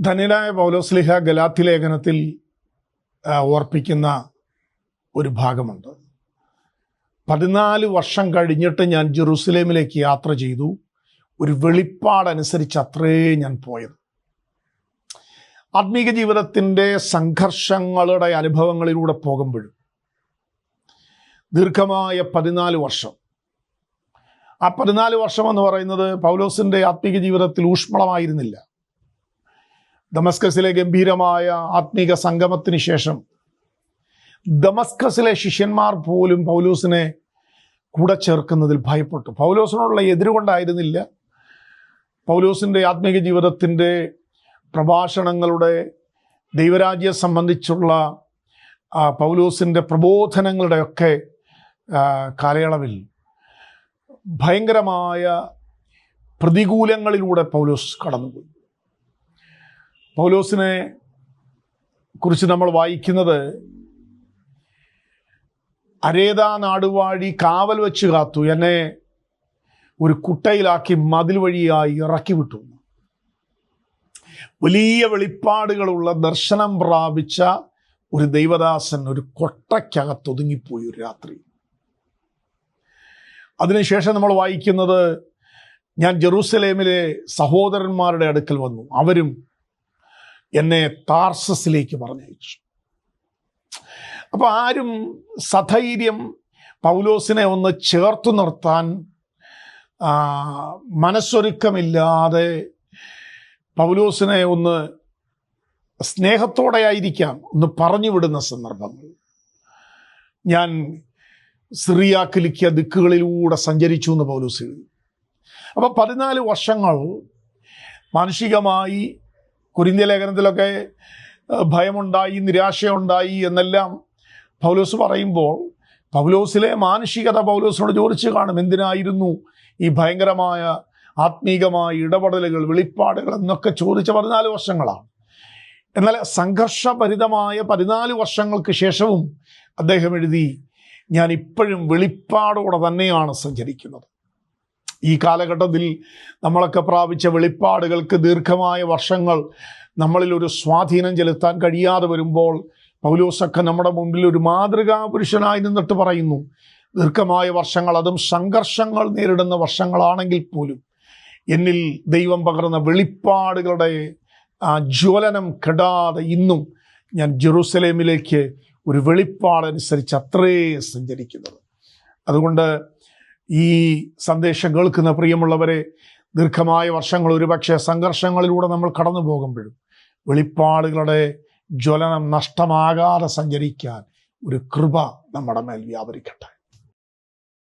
ധന്യനായ പൗലോസ്ലിഹ ഗലാത്തി ലേഖനത്തിൽ ഓർപ്പിക്കുന്ന ഒരു ഭാഗമുണ്ട്. പതിനാല് വർഷം കഴിഞ്ഞിട്ട് ഞാൻ ജെറൂസലേമിലേക്ക് യാത്ര ചെയ്തു. ഒരു വെളിപ്പാടനുസരിച്ച് അത്രേ ഞാൻ പോയത്. ആത്മീക ജീവിതത്തിന്റെ സംഘർഷങ്ങളുടെ അനുഭവങ്ങളിലൂടെ പോകുമ്പോഴും ദീർഘമായ പതിനാല് വർഷം. ആ പതിനാല് വർഷം എന്ന് പറയുന്നത് പൗലോസിന്റെ ആത്മീക ജീവിതത്തിൽ ഊഷ്മളമായിരുന്നില്ല. ദമസ്കസിലെ ഗംഭീരമായ ആത്മീക സംഗമത്തിന് ശേഷം ദമസ്കസിലെ ശിഷ്യന്മാർ പോലും പൗലോസിനെ കൂടെ ചേർക്കുന്നതിൽ ഭയപ്പെട്ടു. പൗലോസിനോടുള്ള എതിരുകൊണ്ടായിരുന്നില്ല പൗലോസിന്റെ ആത്മീക ജീവിതത്തിന്റെ പ്രഭാഷണങ്ങളുടെ ദൈവരാജ്യം സംബന്ധിച്ചുള്ള പൗലോസിന്റെ പ്രബോധനങ്ങളുടെയൊക്കെ കാലയളവിൽ ഭയങ്കരമായ പ്രതികൂലങ്ങളിലൂടെ പൗലോസ് കടന്നുപോയി. പൗലോസിനെ കുറിച്ച് നമ്മൾ വായിക്കുന്നത് അരേത നാടുവാഴി കാവൽ വെച്ച് കാത്തു എന്നെ ഒരു കുട്ടയിലാക്കി മതിൽ വഴിയായി ഇറക്കി വിട്ടു. വലിയ വെളിപ്പാടുകളുള്ള ദർശനം പ്രാപിച്ച ഒരു ദൈവദാസൻ ഒരു കൊട്ടയ്ക്കകത്ത് ഒതുങ്ങിപ്പോയി ഒരു രാത്രി. അതിനുശേഷം നമ്മൾ വായിക്കുന്നത് ഞാൻ ജെറൂസലേമിലെ സഹോദരന്മാരുടെ അടുക്കൽ വന്നു. അവരും എന്നെ താർസസിലേക്ക് പറഞ്ഞയച്ചു. അപ്പോൾ ആരും സധൈര്യം പൗലോസിനെ ഒന്ന് ചേർത്തു നിർത്താൻ മനസ്സൊരുക്കമില്ലാതെ പൗലോസിനെ ഒന്ന് സ്നേഹത്തോടെ ആയിരിക്കാം ഒന്ന് പറഞ്ഞു വിടുന്ന സന്ദർഭങ്ങൾ. ഞാൻ സിറിയാക്കിലിക്ക ദിക്കുകളിലൂടെ സഞ്ചരിച്ചു എന്ന് പൗലോസ് എഴുതി. അപ്പോൾ പതിനാല് വർഷങ്ങൾ മാനസികമായി കുരിന്ത്യ ലേഖനത്തിലൊക്കെ ഭയമുണ്ടായി നിരാശയുണ്ടായി എന്നെല്ലാം പൗലോസ് പറയുമ്പോൾ പൗലോസിലെ മാനുഷികത പൗലോസിനോട് ചോദിച്ചു കാണും എന്തിനായിരുന്നു ഈ ഭയങ്കരമായ ആത്മീകമായ ഇടപെടലുകൾ വെളിപ്പാടുകൾ എന്നൊക്കെ ചോദിച്ച പതിനാല് വർഷങ്ങളാണ്. എന്നാൽ സംഘർഷഭരിതമായ പതിനാല് വർഷങ്ങൾക്ക് ശേഷവും അദ്ദേഹം എഴുതി ഞാൻ ഇപ്പോഴും വെളിപ്പാടോടെ തന്നെയാണ് സഞ്ചരിക്കുന്നത്. ഈ കാലഘട്ടത്തിൽ നമ്മളൊക്കെ പ്രാപിച്ച വെളിപ്പാടുകൾക്ക് ദീർഘമായ വർഷങ്ങൾ നമ്മളിൽ ഒരു സ്വാധീനം ചെലുത്താൻ കഴിയാതെ വരുമ്പോൾ പൗലോസൊക്കെ നമ്മുടെ മുമ്പിൽ ഒരു മാതൃകാ പുരുഷനായി നിന്നിട്ട് പറയുന്നു ദീർഘമായ വർഷങ്ങൾ അതും സംഘർഷങ്ങൾ നേരിടുന്ന വർഷങ്ങളാണെങ്കിൽ പോലും എന്നിൽ ദൈവം പകർന്ന വെളിപ്പാടുകളുടെ ആ ജ്വലനം കെടാതെ ഇന്നും ഞാൻ ജെറൂസലേമിലേക്ക് ഒരു വെളിപ്പാടനുസരിച്ച് അത്രേ സഞ്ചരിക്കുന്നത്. അതുകൊണ്ട് ഈ സന്ദേശം കേൾക്കുന്ന പ്രിയമുള്ളവരെ ദീർഘമായ വർഷങ്ങൾ ഒരുപക്ഷെ സംഘർഷങ്ങളിലൂടെ നമ്മൾ കടന്നു പോകുമ്പോഴും വെളിപ്പാടുകളുടെ ജ്വലനം നഷ്ടമാകാതെ സഞ്ചരിക്കാൻ ഒരു കൃപ നമ്മുടെ മേൽ വ്യാപരിക്കട്ടെ.